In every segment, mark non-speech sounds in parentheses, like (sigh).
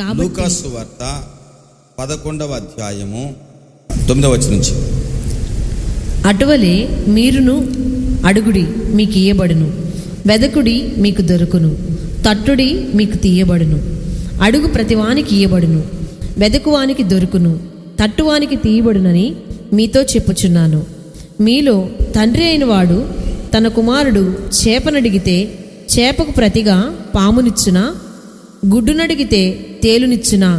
లూకాసు వార్త పదకొండవ అధ్యాయము తొమ్మిదవ వచ్చి నుంచి. అటువలే మీరును అడుగుడి మీకు ఇయ్యబడును. వెదకుడి మీకు దొరుకును. తట్టుడి మీకు తీయబడును. అడుగు ప్రతివానికి ఇయ్యబడును. వెదకువానికి దొరుకును. తట్టువానికి తీయబడునని మీతో చెప్పుచున్నాను. మీలో తండ్రి అయిన వాడు తన కుమారుడు చేపనడిగితే చేపకు ప్రతిగా పామునిచ్చునా? గుడ్డునడిగితే తేలునిచ్చునా?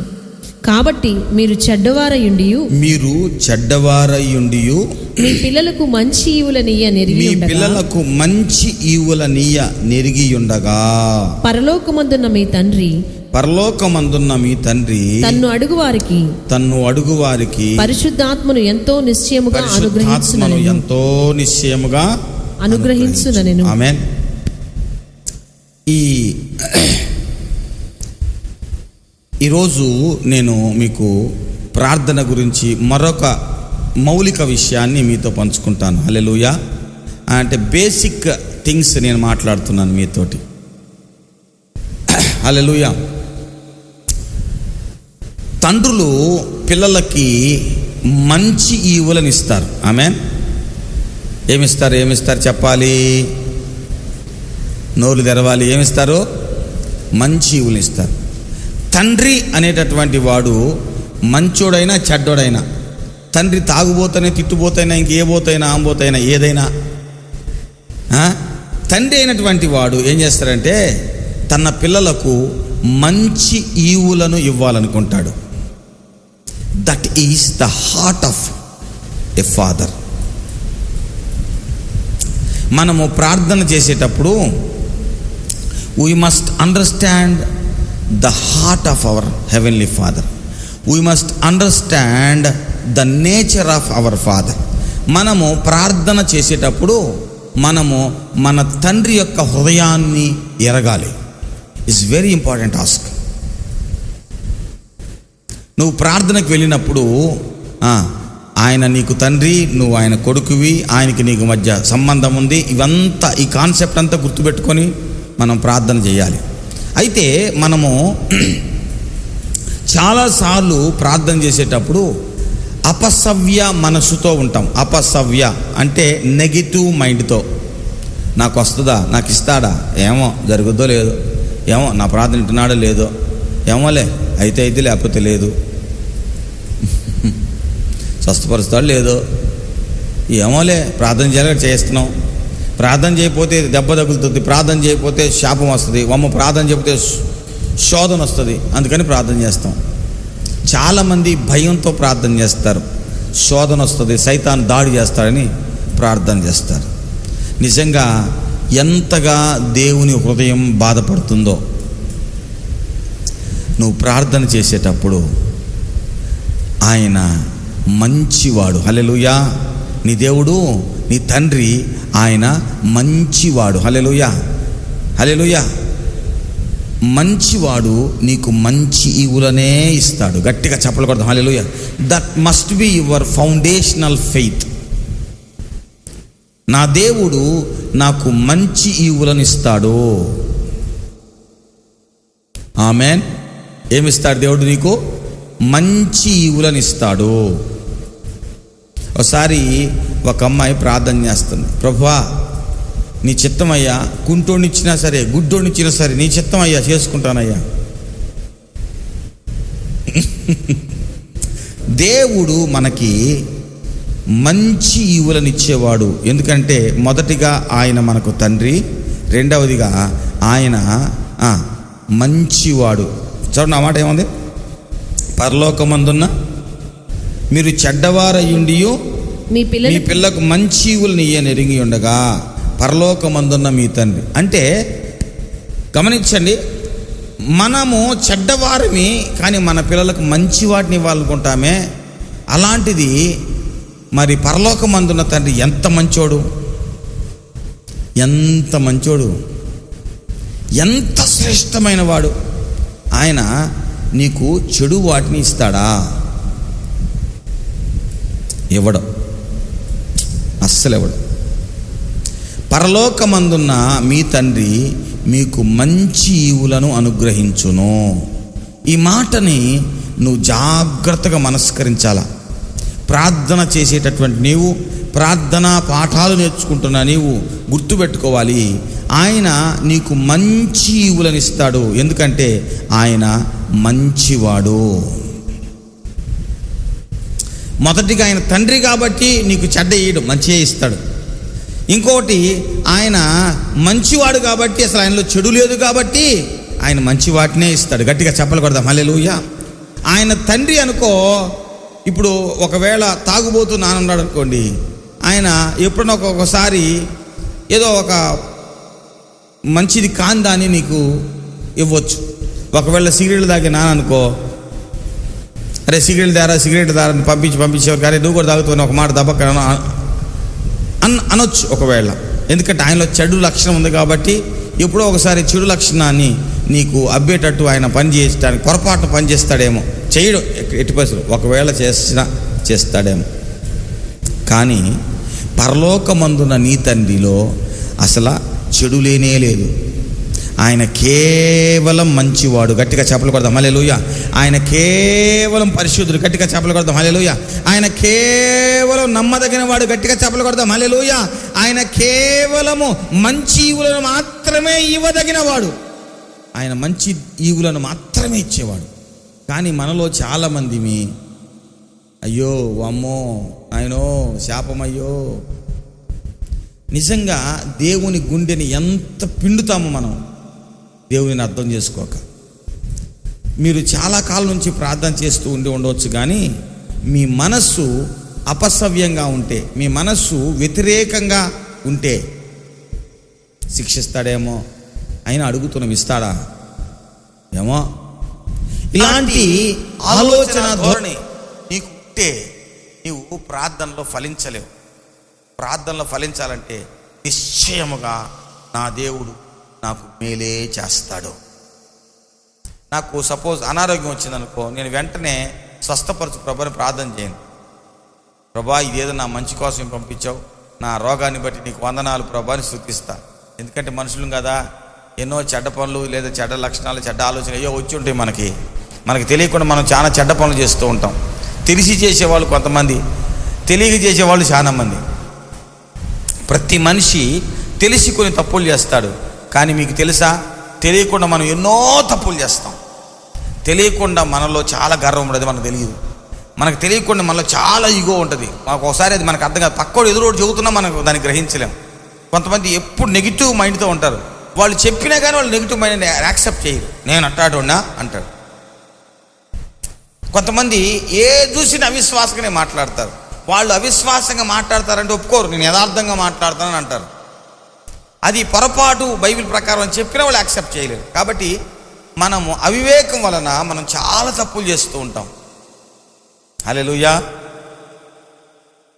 కాబట్టి మీరు చెడ్డవారయుండియు మీరు చెడ్డవారయుండియు మీ పిల్లలకు మంచి ఈవులనియ్య మీ నెరిగి ఉండగా పిల్లలకు మంచి ఈవుల నీయ నెరిగియుండగా పరలోకమందున్న మీ తండ్రి పరలోకమందున్న మీ తండ్రి తన్ను అడుగు వారికి తన్ను అడుగు వారికి పరిశుద్ధాత్మను ఎంతో నిశ్చయముగా అనుగ్రహించునను ఎంతో నిశ్చయముగా అనుగ్రహించుననెను. ఆమెన్. ఈ ఈరోజు నేను మీకు ప్రార్థన గురించి మరొక మౌలిక విషయాన్ని మీతో పంచుకుంటాను. హల్లెలూయా. అంటే బేసిక్ థింగ్స్ నేను మాట్లాడుతున్నాను మీతోటి. హల్లెలూయా. తండ్రులు పిల్లలకి మంచి ఈవులను ఇస్తారు ఆమె ఏమిస్తారు ఏమిస్తారు చెప్పాలి? నోరు తెరవాలి ఏమిస్తారు? మంచి ఈవులు ఇస్తారు తండ్రి అనేటటువంటి వాడు మంచోడైనా చెడ్డోడైనా తండ్రి తాగుబోతైనా తిట్టుబోతైనా ఇంకేబోతైనా ఆంబోతైనా ఏదైనా తండ్రి అయినటువంటి వాడు ఏం చేస్తారంటే తన పిల్లలకు మంచి ఈవులను ఇవ్వాలనుకుంటాడు. That is the heart of a father మనము ప్రార్థన చేసేటప్పుడు we must understand the heart of our heavenly father we must understand the nature of our father మనము ప్రార్థన చేసేటప్పుడు మనము మన తండ్రి యొక్క హృదయాన్ని ఎరగాలి. ఇట్స్ వెరీ ఇంపార్టెంట్ ఆస్క్ నువ్వు ప్రార్థనకు వెళ్ళినప్పుడు ఆయన నీకు తండ్రి నువ్వు ఆయన కొడుకువి ఆయనకి నీకు మధ్య సంబంధం ఉంది. ఇవంతా ఈ కాన్సెప్ట్ అంతా గుర్తుపెట్టుకొని మనం ప్రార్థన చేయాలి. అయితే మనము చాలాసార్లు ప్రార్థన చేసేటప్పుడు అపసవ్య మనసుతో ఉంటాం. అపసవ్య అంటే నెగిటివ్ మైండ్తో నాకు వస్తుందా? నాకు ఇస్తాడా? ఏమో జరుగుద్దో లేదో. ఏమో నా ప్రార్థన వింటున్నాడో లేదో. ఏమోలే అయితే అయితే లేకపోతే లేదు. స్వస్థపరుస్తాడు లేదో. ఏమోలే ప్రార్థన చేయాలి చేస్తున్నాం. ప్రార్థన చేయకపోతే దెబ్బ తగులుతుంది ప్రార్థన చేయకపోతే శాపం వస్తుంది. వమ్మ ప్రార్థన చేయకపోతే శోధన వస్తుంది. అందుకని ప్రార్థన చేస్తాం. చాలామంది భయంతో ప్రార్థన చేస్తారు. శోధన వస్తుంది సైతాన్ దాడి చేస్తాడని ప్రార్థన చేస్తారు. నిజంగా ఎంతగా దేవుని హృదయం బాధపడుతుందో నువ్వు ప్రార్థన చేసేటప్పుడు ఆయన మంచివాడు. హలెలుయా నీ దేవుడు నీ తండ్రి ఆయన మంచివాడు. హలెలుయా హలెలుయా మంచివాడు నీకు మంచి ఈవులనే ఇస్తాడు. గట్టిగా చెప్పలు కొడతాం hallelujah that must be your foundational faith నా దేవుడు నాకు మంచి ఈవులను ఇస్తాడు. ఆమెన్ ఏమిస్తాడు దేవుడు నీకు? మంచి ఈవులను ఇస్తాడు. ఒకసారి ఒక అమ్మాయి ప్రార్థన చేస్తుంది. ప్రభువా నీ చిత్తమయ్యా కుంటోనిచ్చినా సరే గుడ్డోనిచ్చినా సరే నీ చిత్తమయ్యా చేసుకుంటానయ్యా. (laughs) దేవుడు మనకి మంచి ఈవులను ఇచ్చేవాడు ఎందుకంటే మొదటిగా ఆయన మనకు తండ్రి రెండవదిగా ఆయన మంచివాడు. చూడండి ఆ మాట ఏముంది? పరలోకమందున్న మీరు చెడ్డవారయ్యుండియు మీ మీ పిల్లలు పిల్లకు మంచి ఈవులను ఎరిగి ఉండగా పరలోకమందున్న మీ తండ్రి. అంటే గమనించండి మనము చెడ్డవారమి కానీ మన పిల్లలకు మంచి వాటిని ఇవ్వాలనుకుంటామే. అలాంటిది మరి పరలోకమందున్న తండ్రి ఎంత మంచోడు? ఎంత మంచోడు? ఎంత శ్రేష్టమైన వాడు? ఆయన నీకు చెడు వాటిని ఇస్తాడా? ఇవ్వడం అస్సలు ఇవ్వడం పరలోకమందున్న మీ తండ్రి మీకు మంచి ఈవులను అనుగ్రహించును. ఈ మాటని నువ్వు జాగ్రత్తగా మనస్కరించాలా? ప్రార్థన చేసేటటువంటి నీవు ప్రార్థనా పాఠాలు నేర్చుకుంటున్న నీవు గుర్తుపెట్టుకోవాలి. ఆయన నీకు మంచి ఈవులను ఇస్తాడు. ఎందుకంటే ఆయన మంచివాడు. మొదటిగా ఆయన తండ్రి కాబట్టి నీకు చెడ్డ ఇయ్యడు మంచిగా ఇస్తాడు. ఇంకోటి ఆయన మంచివాడు కాబట్టి అసలు ఆయనలో చెడు లేదు కాబట్టి ఆయన మంచి వాటినే ఇస్తాడు. గట్టిగా చెప్పలు కొడదాం. హల్లెలూయ. ఆయన తండ్రి అనుకో ఇప్పుడు ఒకవేళ తాగుబోతూ నానున్నాడు అనుకోండి ఆయన ఎప్పుడన్నా ఒక్కొక్కసారి ఏదో ఒక మంచిది కాందాన్ని నీకు ఇవ్వచ్చు. ఒకవేళ సీరియల్ తాగి నాననుకో అరే సిగరెట్ దారా సిగరెట్ దారా పంపించి పంపించేవారు కానీ నువ్వు కూడా తాగుతున్న ఒక మాట దెబ్బక అన్ అనొచ్చు ఒకవేళ. ఎందుకంటే ఆయనలో చెడు లక్షణం ఉంది కాబట్టి ఎప్పుడో ఒకసారి చెడు లక్షణాన్ని నీకు అబ్బేటట్టు ఆయన పని చేయడానికి పొరపాటున పని చేస్తాడేమో. చేయడు ఎట్టి పరిస్థితులు. ఒకవేళ చేసినా చేస్తాడేమో. కానీ పరలోకమందున నీ తండ్రిలో అసలు చెడు లేనే లేదు. ఆయన కేవలం మంచివాడు. గట్టిగా చేపలు కొడదాం. హల్లెలూయ. ఆయన కేవలం పరిశుద్ధుడు. గట్టిగా చేపలు కొడదాం. హల్లెలూయ. ఆయన కేవలం నమ్మదగిన వాడు గట్టిగా చేపలు కొడదాం. హల్లెలూయ. ఆయన కేవలము మంచి ఈవులను మాత్రమే ఇవ్వదగిన వాడు ఆయన మంచి ఈవులను మాత్రమే ఇచ్చేవాడు. కానీ మనలో చాలామంది మీ అయ్యో అమ్మో ఆయనో శాపమయ్యో. నిజంగా దేవుని గుండెని ఎంత పిండుతామో మనం. దేవుని అర్థం చేసుకోక. మీరు చాలా కాలం నుంచి ప్రార్థన చేస్తూ ఉండి ఉండవచ్చు కానీ మీ మనస్సు అపసవ్యంగా ఉంటే మీ మనస్సు వ్యతిరేకంగా ఉంటే శిక్షిస్తాడేమో ఆయన అడుగుతున్నాం ఇస్తాడా? ఏమో? ఇలాంటి ఆలోచన ధోరణి నీకు ఉంటే నీవు ప్రార్థనలో ఫలించలేవు. ప్రార్థనలో ఫలించాలంటే నిశ్చయముగా నా దేవుడు నాకు మేలే చేస్తాడు. నాకు సపోజ్ అనారోగ్యం వచ్చిందనుకో నేను వెంటనే స్వస్థపరచు ప్రభాని ప్రార్థన చేయను ప్రభా ఇదేదో నా మంచి కోసం పంపించావు. నా రోగాన్ని బట్టి నీకు వందనాలు ప్రభాని శృతిస్తా ఎందుకంటే మనుషులు కదా ఎన్నో చెడ్డ పనులు లేదా చెడ్డ లక్షణాలు చెడ్డ ఆలోచన అయ్యో వచ్చి ఉంటాయి మనకి. మనకి తెలియకుండా మనం చాలా చెడ్డ పనులు చేస్తూ ఉంటాం. తెలిసి చేసేవాళ్ళు కొంతమంది తెలియక చేసేవాళ్ళు చాలా మంది ప్రతి మనిషి తెలిసి కొన్ని తప్పులు చేస్తాడు. కానీ మీకు తెలుసా? తెలియకుండా మనం ఎన్నో తప్పులు చేస్తాం. తెలియకుండా మనలో చాలా గర్వం ఉండదు మనకు తెలియదు. మనకు తెలియకుండా మనలో చాలా ఈగో ఉంటుంది. మాకు ఒకసారి అది మనకు అర్థం కాదు. పక్కోడు ఎదురోడు చెబుతున్నా మనకు దాన్ని గ్రహించలేం. కొంతమంది ఎప్పుడు నెగిటివ్ మైండ్తో ఉంటారు. వాళ్ళు చెప్పినా కానీ వాళ్ళు నెగిటివ్ మైండ్ యాక్సెప్ట్ చేయరు. నేను అట్టాడున్నా అంటాడు కొంతమంది ఏ చూసిన అవిశ్వాసంగానే మాట్లాడతారు. వాళ్ళు అవిశ్వాసంగా మాట్లాడతారంటే ఒప్పుకోరు. నేను యథార్థంగా మాట్లాడతానని అంటారు. అది పొరపాటు బైబిల్ ప్రకారం చెప్పినా వాళ్ళు యాక్సెప్ట్ చేయలేరు. కాబట్టి మనము అవివేకం వలన మనం చాలా తప్పులు చేస్తూ ఉంటాం. హల్లెలూయా.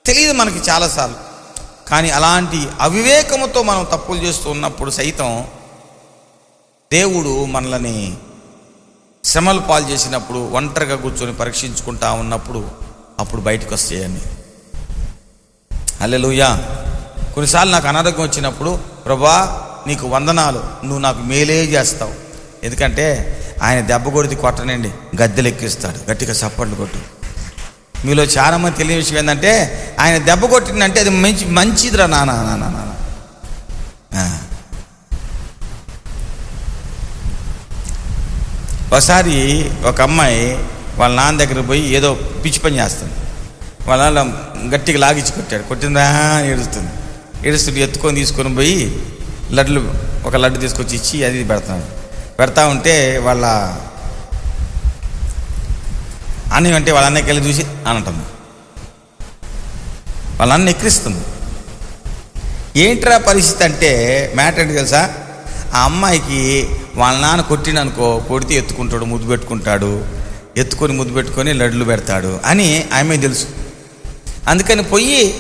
తెలియదు మనకి చాలాసార్లు. కానీ అలాంటి అవివేకముతో మనం తప్పులు చేస్తూ ఉన్నప్పుడు సైతం దేవుడు మనల్ని శ్రమలు పాలు చేసినప్పుడు ఒంటరిగా కూర్చొని పరీక్షించుకుంటా ఉన్నప్పుడు అప్పుడు బయటకు వస్తాయండి. అల్లెలుయా కొన్నిసార్లు నాకు అనారోగ్యం వచ్చినప్పుడు ప్రభా నీకు వందనాలు. నువ్వు నాకు మేలే చేస్తావు. ఎందుకంటే ఆయన దెబ్బ కొడితే కొట్టనండి. గద్దెలు ఎక్కిస్తాడు. గట్టిగా చప్పట్లు కొట్టు. మీలో చాలా మంది తెలియని విషయం ఏంటంటే ఆయన దెబ్బ కొట్టిందంటే అది మంచి మంచిదిరా నానా నానా నాన్న ఒకసారి ఒక అమ్మాయి వాళ్ళ నాన్న దగ్గర పోయి ఏదో పిచ్చి పని చేస్తుంది. వాళ్ళ గట్టికి గట్టిగా లాగిచ్చి కొట్టాడు. కొట్టిందా ఏడుస్తుంది. ఏడుస్తుంటే ఎత్తుకొని తీసుకొని పోయి లడ్లు ఒక లడ్డు తీసుకొచ్చి ఇచ్చి అది పెడతాడు పెడతా ఉంటే వాళ్ళ అన్నయ్య అంటే వాళ్ళ అన్నయ్యకి వెళ్ళి చూసి అనటం వాళ్ళ అన్న ఎక్కిరిస్తుంది. ఏంట్రా పరిస్థితి అంటే మ్యాటర్ ఏంటి తెలుసా? ఆ అమ్మాయికి వాళ్ళ నాన్న కొట్టిననుకో కొడితే ఎత్తుకుంటాడు ముద్దు పెట్టుకుంటాడు ఎత్తుకొని ముద్దు పెట్టుకొని లడ్లు పెడతాడు అని ఆమె తెలుసు. అందుకని పోయి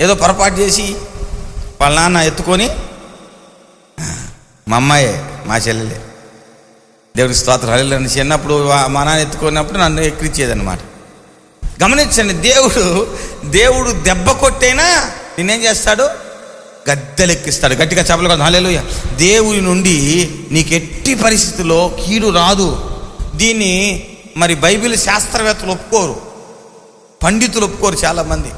ఏదో పొరపాటు చేసి వాళ్ళ నాన్న ఎత్తుకొని మా అమ్మాయే మా చెల్లెలే. దేవుడి స్తోత్రం. హల్లెలూయా. చిన్నప్పుడు మా నాన్న ఎత్తుకున్నప్పుడు నన్ను ఎక్కిరిచ్చేదన్నమాట. గమనించండి దేవుడు దేవుడు దెబ్బ కొట్టైనా నేనేం చేస్తాడు? గద్దెలెక్కిస్తాడు. గట్టిగా చెప్పలు కదా. హల్లెలూయా. దేవుడి నుండి నీకు ఎట్టి పరిస్థితుల్లో కీడు రాదు. దీన్ని మరి బైబిల్ శాస్త్రవేత్తలు ఒప్పుకోరు. పండితులు ఒప్పుకోరు చాలామంది.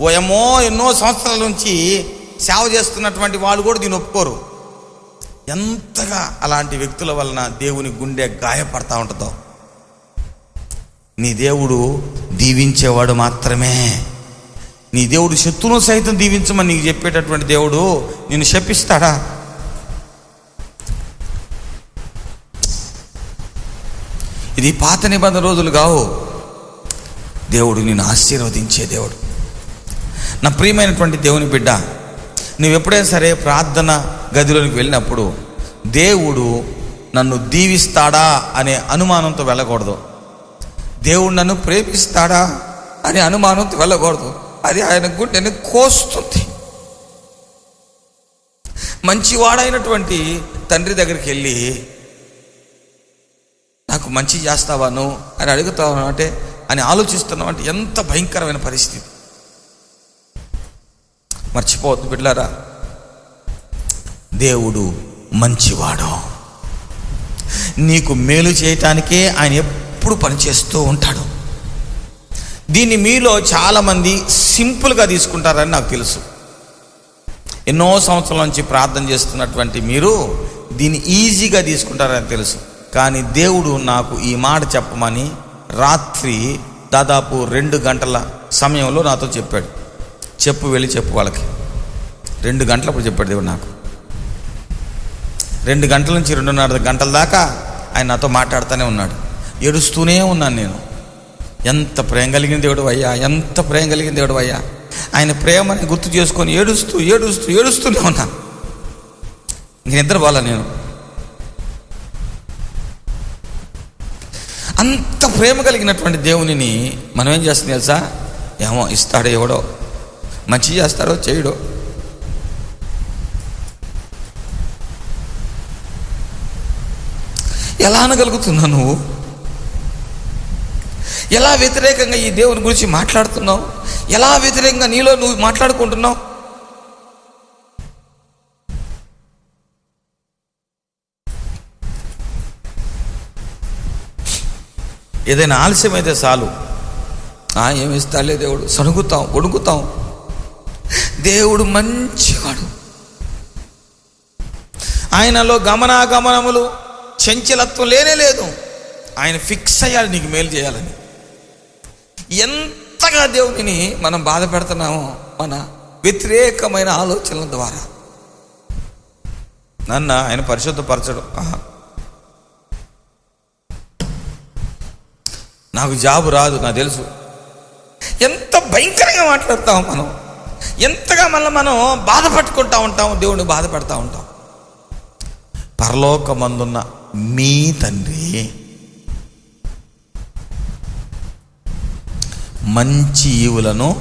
ఓ ఏమో ఎన్నో సంవత్సరాల నుంచి సేవ చేస్తున్నటువంటి వాళ్ళు కూడా దీన్ని ఒప్పుకోరు. ఎంతగా అలాంటి వ్యక్తుల వలన దేవుని గుండె గాయపడతా ఉంటుందో. నీ దేవుడు దీవించేవాడు మాత్రమే. నీ దేవుడు శత్రువును సైతం దీవించమని నీకు చెప్పేటటువంటి దేవుడు నిన్ను శపిస్తాడా? ఇది పాత నిబంధన రోజులు కావు. దేవుడు నిన్ను ఆశీర్వదించే దేవుడు. నా ప్రియమైనటువంటి దేవుని బిడ్డ నువ్వు ఎప్పుడైనా సరే ప్రార్థన గదిలోనికి వెళ్ళినప్పుడు దేవుడు నన్ను దీవిస్తాడా అనే అనుమానంతో వెళ్ళకూడదు. దేవుడు నన్ను ప్రేమిస్తాడా అనే అనుమానంతో వెళ్ళకూడదు. అది ఆయన గుండెని కోస్తుంది. మంచివాడైనటువంటి తండ్రి దగ్గరికి వెళ్ళి నాకు మంచి చేస్తావాను అని అడుగుతావు అంటే అని ఆలోచిస్తున్నావు అంటే ఎంత భయంకరమైన పరిస్థితి. మర్చిపోవద్దు బిడ్డారా దేవుడు మంచివాడు. నీకు మేలు చేయటానికే ఆయన ఎప్పుడు పనిచేస్తూ ఉంటాడు. దీన్ని మీలో చాలామంది సింపుల్గా తీసుకుంటారని నాకు తెలుసు. ఎన్నో సంవత్సరాల నుంచి ప్రార్థన చేస్తున్నటువంటి మీరు దీన్ని ఈజీగా తీసుకుంటారని తెలుసు. కానీ దేవుడు నాకు ఈ మాట చెప్పమని రాత్రి దాదాపు రెండు గంటల సమయంలో నాతో చెప్పాడు. చెప్పు వెళ్ళి చెప్పు వాళ్ళకి. రెండు గంటలప్పుడు చెప్పాడు దేవుడు నాకు. రెండు గంటల నుంచి రెండున్నర గంటల దాకా ఆయన నాతో మాట్లాడుతూనే ఉన్నాడు. ఏడుస్తూనే ఉన్నాను నేను. ఎంత ప్రేమ కలిగిన దేవుడు అయ్యా ఎంత ప్రేమ కలిగిన దేవుడు అయ్యా. ఆయన ప్రేమని గుర్తు చేసుకొని ఏడుస్తూ ఏడుస్తూ ఏడుస్తూనే ఉన్నా. ఇంక నిద్రపోలా నేను? అంత ప్రేమ కలిగినటువంటి దేవునిని మనం ఏం చేస్తుంది తెలుసా? ఏమో ఇస్తాడో ఎవడో. మంచి చేస్తాడో చేయడో. ఎలా అనగలుగుతున్నావు నువ్వు? ఎలా వ్యతిరేకంగా ఈ దేవుని గురించి మాట్లాడుతున్నావు? ఎలా వ్యతిరేకంగా నీలో నువ్వు మాట్లాడుకుంటున్నావు? ఏదైనా ఆలస్యమైతే చాలు. ఆ, ఇస్తా ఇస్తాలే దేవుడు. సణుగుతాం వణుకుతాం. దేవుడు మంచివాడు. ఆయనలో గమనాగమనములు చంచలత్వం లేనే లేదు. ఆయన ఫిక్స్ అయ్యాడు నీకు మేలు చేయాలని. ఎంతగా దేవుడిని మనం బాధ పెడుతున్నామో మన వ్యతిరేకమైన ఆలోచనల ద్వారా. నన్న ఆయన పరిశుద్ధపరచడు. ఆహా. నాకు జాబు రాదు నాకు తెలుసు. ఎంత భయంకరంగా మాట్లాడతాం మనం. ఎంతగా మళ్ళీ మనం బాధపట్టుకుంటా ఉంటాం దేవుడిని బాధపడతా ఉంటాం. పరలోకమందున్న మీ తండ్రి మంచి ఈవులను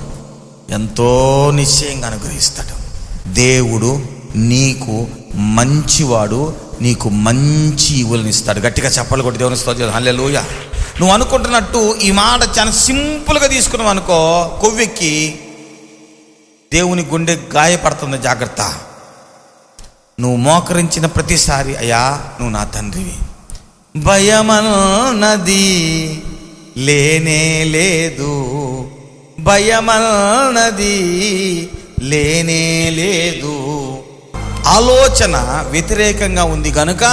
ఎంతో నిశ్చయంగా అనుగ్రహిస్తాడు. దేవుడు నీకు మంచివాడు నీకు మంచి ఈవులను ఇస్తాడు. గట్టిగా చెప్పలు కొట్టి దేవుని స్తోత్రం హల్లెలూయా. నువ్వు అనుకుంటున్నట్టు ఈ మాట చాలా సింపుల్గా తీసుకున్నావు అనుకో కొవ్వెక్కి దేవుని గుండె గాయపడుతుంది జాగ్రత్త. నువ్వు మోకరించిన ప్రతిసారి అయ్యా నువ్వు నా తండ్రివి. భయమన్నది లేనే లేదు. భయమన్నది లేనే లేదు. ఆలోచన వ్యతిరేకంగా ఉంది కనుక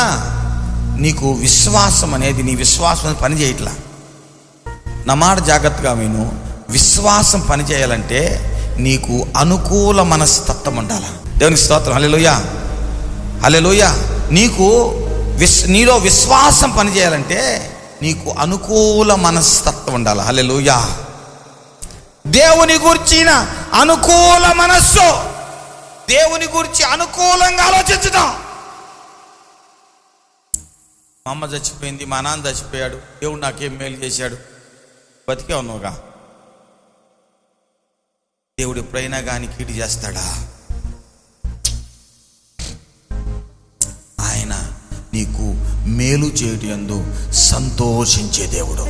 నీకు విశ్వాసం అనేది నీ విశ్వాసం పనిచేయట్లా. నా మాట జాగ్రత్తగా విను. విశ్వాసం పనిచేయాలంటే నీకు అనుకూల మనస్తత్వం ఉండాలి? దేవునికి స్తోత్రం. హల్లెలూయ. హల్లెలూయ. నీకు విశ్ నీలో విశ్వాసం పనిచేయాలంటే నీకు అనుకూల మనస్తత్వం ఉండాలి? హల్లెలూయ. దేవుని గురించిన అనుకూల మనస్సు. దేవుని గురించి అనుకూలంగా ఆలోచించడం మా అమ్మ చచ్చిపోయింది మా నాన్న చచ్చిపోయాడు దేవుడు నాకేం మేలు చేశాడు. బతికే ఉన్నావుగా. దేవుడు ఎప్పుడైనా కానీ కీడు చేస్తాడా? ఆయన నీకు మేలు చేయటందు సంతోషించే దేవుడు.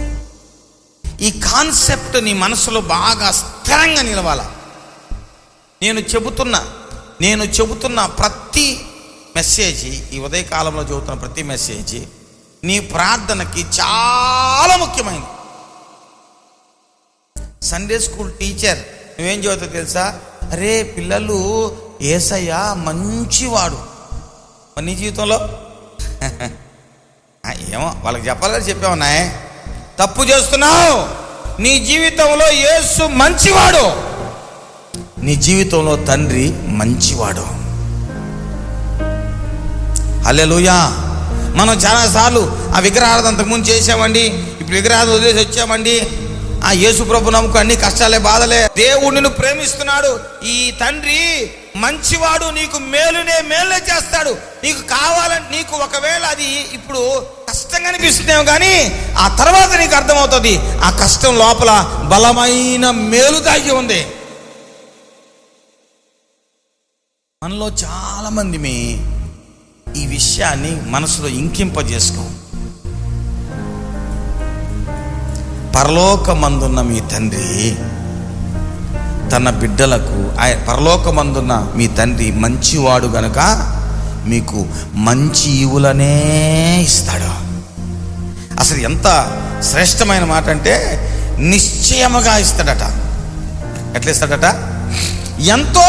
ఈ కాన్సెప్ట్ నీ మనసులో బాగా స్థిరంగా నిలవాల. నేను చెబుతున్న నేను చెబుతున్న ప్రతి మెసేజ్ ఈ ఉదయకాలంలో చెబుతున్న ప్రతి మెసేజ్ నీ ప్రార్థనకి చాలా ముఖ్యమైనది. సండే స్కూల్ టీచర్ నువ్వేం చదువుతావు తెలుసా? అరే పిల్లలు ఏసయ్య మంచివాడు. నీ జీవితంలో? (laughs) ఏమో వాళ్ళకి చెప్పాలని కదా తప్పు చేస్తున్నావు. నీ జీవితంలో యేసు మంచివాడు. నీ జీవితంలో తండ్రి మంచివాడు. హల్లెలూయా. మనం చాలాసార్లు ఆ విగ్రహాలు అంతకుముందు చేసామండి ఇప్పుడు విగ్రహాలు వదిలేసి వచ్చామండి. ఆ యేసు ప్రభు నమ్ముకు అన్ని కష్టాలే బాధలే. దేవుడు నిన్ను ప్రేమిస్తున్నాడు. ఈ తండ్రి మంచివాడు నీకు మేలునే మేలునే చేస్తాడు. నీకు కావాలంటే నీకు ఒకవేళ అది ఇప్పుడు కష్టంగా అనిపిస్తుందేమో కానీ ఆ తర్వాత నీకు అర్థమవుతుంది. ఆ కష్టం లోపల బలమైన మేలు దాగి ఉంది. మనలో చాలా మంది మీ ఈ విషయాన్ని మనసులో ఇంకింపజేసుకో. పరలోకమందున్న మీ తండ్రి తన బిడ్డలకు ఆయన పరలోకమందున్న మీ తండ్రి మంచివాడు గనుక మీకు మంచి ఈవులనే ఇస్తాడు. అసలు ఎంత శ్రేష్టమైన మాట అంటే నిశ్చయముగా ఇస్తాడట. ఎట్లా ఇస్తాడట ఎంతో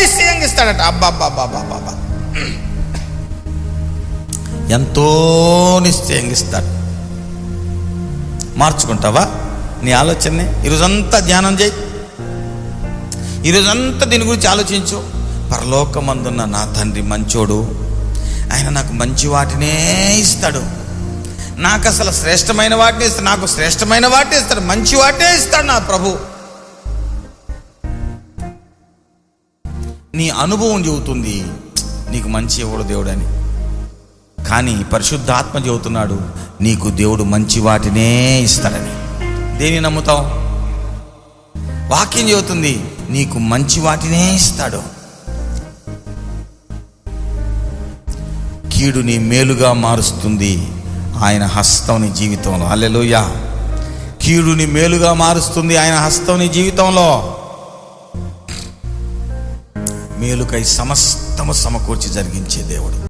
నిశ్చయంగా ఇస్తాడట. అబ్బాబ్బాబ్బాబ్బాబ్బా ఎంతో నిశ్చయంగా ఇస్తాడు. మార్చుకుంటావా? నీ ఆలోచనని ఈరోజంతా ధ్యానం చేయి. ఈరోజంతా దీని గురించి ఆలోచించు. పరలోకమందున్న నా తండ్రి మంచోడు. ఆయన నాకు మంచి వాటినే ఇస్తాడు. నాకు అసలు శ్రేష్టమైన వాటిని ఇస్తాడు. నాకు శ్రేష్టమైన వాటిని ఇస్తాడు. మంచి వాటే ఇస్తాడు నా ప్రభు. నీ అనుభవం చెబుతుంది నీకు మంచి ఎవడు దేవుడని కానీ పరిశుద్ధాత్మ చెబుతున్నాడు నీకు దేవుడు మంచి వాటినే ఇస్తాడని. దేని నమ్ముతావు? వాక్యం చెబుతుంది నీకు మంచి వాటినే ఇస్తాడు. కీడుని మేలుగా మారుస్తుంది ఆయన హస్తం నీ జీవితంలో. అల్లెలుయా కీడుని మేలుగా మారుస్తుంది ఆయన హస్తం నీ జీవితంలో. మేలుకై సమస్తము సమకూర్చి జరిగించే దేవుడు.